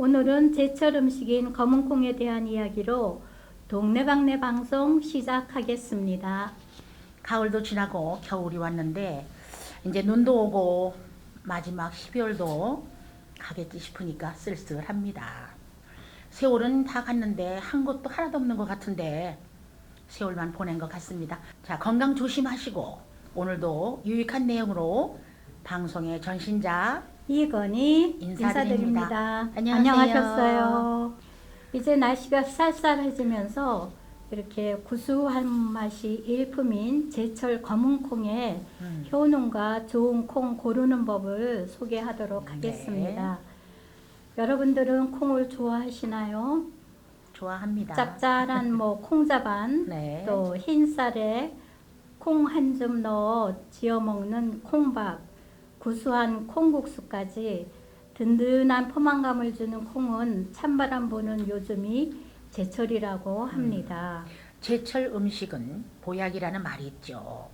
오늘은 제철 음식인 검은콩에 대한 이야기로 동네방네 방송 시작하겠습니다. 가을도 지나고 겨울이 왔는데 이제 눈도 오고 마지막 12월도 가겠지 싶으니까 쓸쓸합니다. 세월은 다 갔는데 한 곳도 하나도 없는 것 같은데 세월만 보낸 것 같습니다. 자 건강 조심하시고 오늘도 유익한 내용으로 방송의 전신자 이건희 인사드립니다. 인사드립니다. 안녕하세요. 안녕하셨어요. 이제 날씨가 쌀쌀해지면서 이렇게 구수한 맛이 일품인 제철 검은콩의 음, 효능과 좋은 콩 고르는 법을 소개하도록 네. 하겠습니다. 여러분들은 콩을 좋아하시나요? 좋아합니다. 짭짤한 뭐 콩자반 네. 또 흰쌀에 콩 한 줌 넣어 지어 먹는 콩밥, 구수한 콩국수까지 든든한 포만감을 주는 콩은 찬바람 부는 요즘이 제철이라고 합니다. 제철 음식은 보약이라는 말이 있죠.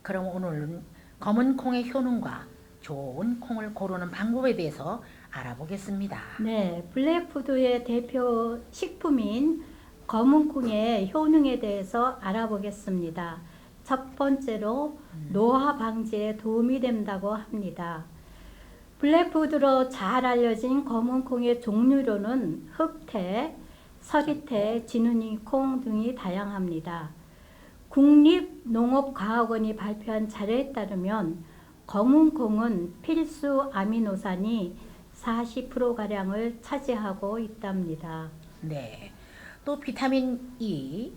그럼 오늘은 검은 콩의 효능과 좋은 콩을 고르는 방법에 대해서 알아보겠습니다. 네, 블랙푸드의 대표 식품인 검은 콩의 효능에 대해서 알아보겠습니다. 첫 번째로 노화 방지에 도움이 된다고 합니다. 블랙푸드로 잘 알려진 검은 콩의 종류로는 흑태, 서리태, 진우니 콩 등이 다양합니다. 국립농업과학원이 발표한 자료에 따르면 검은 콩은 필수 아미노산이 40%가량을 차지하고 있답니다. 네. 또 비타민 E,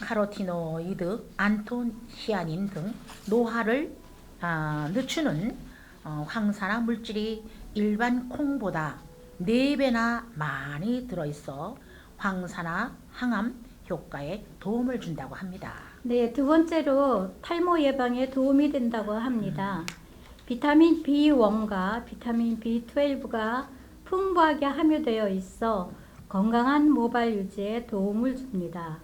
카로티노이드, 안토시아닌 등 노화를 아, 늦추는 어, 황산화 물질이 일반 콩보다 4배나 많이 들어있어 황산화 항암 효과에 도움을 준다고 합니다. 네, 두 번째로 탈모 예방에 도움이 된다고 합니다. 비타민 B1과 비타민 B12가 풍부하게 함유되어 있어 건강한 모발 유지에 도움을 줍니다.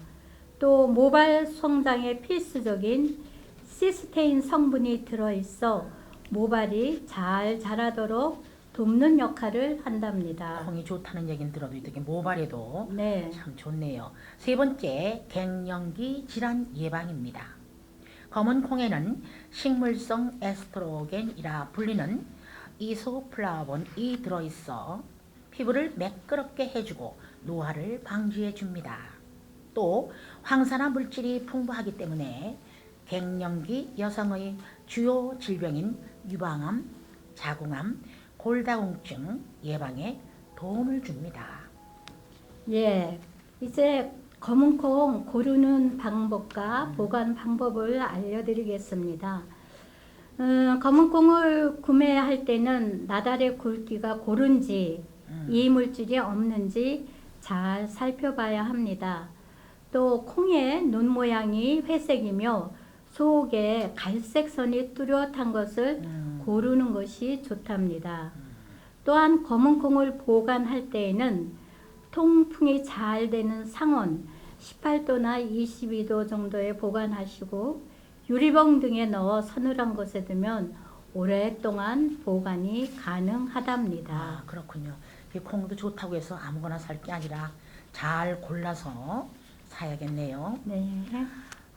또 모발 성장에 필수적인 시스테인 성분이 들어 있어 모발이 잘 자라도록 돕는 역할을 한답니다. 콩이 좋다는 얘기는 들어도 이렇게 모발에도 네. 참 좋네요. 세 번째, 갱년기 질환 예방입니다. 검은 콩에는 식물성 에스트로겐이라 불리는 이소플라본이 들어있어 피부를 매끄럽게 해주고 노화를 방지해 줍니다. 또 황산화 물질이 풍부하기 때문에 갱년기 여성의 주요 질병인 유방암, 자궁암, 골다공증 예방에 도움을 줍니다. 예, 이제 검은콩 고르는 방법과 보관 방법을 알려드리겠습니다. 음, 검은콩을 구매할 때는 나달의 굵기가 고른지 음. 이물질이 없는지 잘 살펴봐야 합니다. 또 콩의 눈 모양이 회색이며 속에 갈색 선이 뚜렷한 것을 음. 고르는 것이 좋답니다. 또한 검은 콩을 보관할 때에는 통풍이 잘 되는 상온 18도나 22도 정도에 보관하시고 유리병 등에 넣어 서늘한 곳에 두면 오랫동안 보관이 가능하답니다. 아 그렇군요. 이 콩도 좋다고 해서 아무거나 살 게 아니라 잘 골라서 사야겠네요. 네.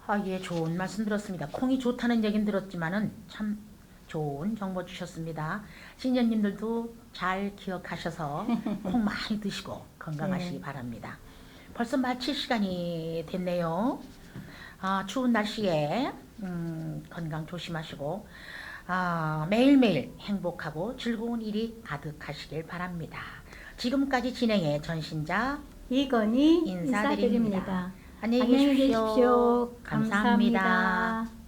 아, 예, 좋은 말씀 들었습니다. 콩이 좋다는 얘기는 들었지만은 참 좋은 정보 주셨습니다. 신년님들도 잘 기억하셔서 콩 많이 드시고 건강하시기 네. 바랍니다. 벌써 마칠 시간이 됐네요. 아, 추운 날씨에 음, 건강 조심하시고 아, 매일매일 행복하고 즐거운 일이 가득하시길 바랍니다. 지금까지 진행해 전신자 이건희 인사드립니다. 인사드립니다. 안녕히. 계십시오. 감사합니다. 감사합니다.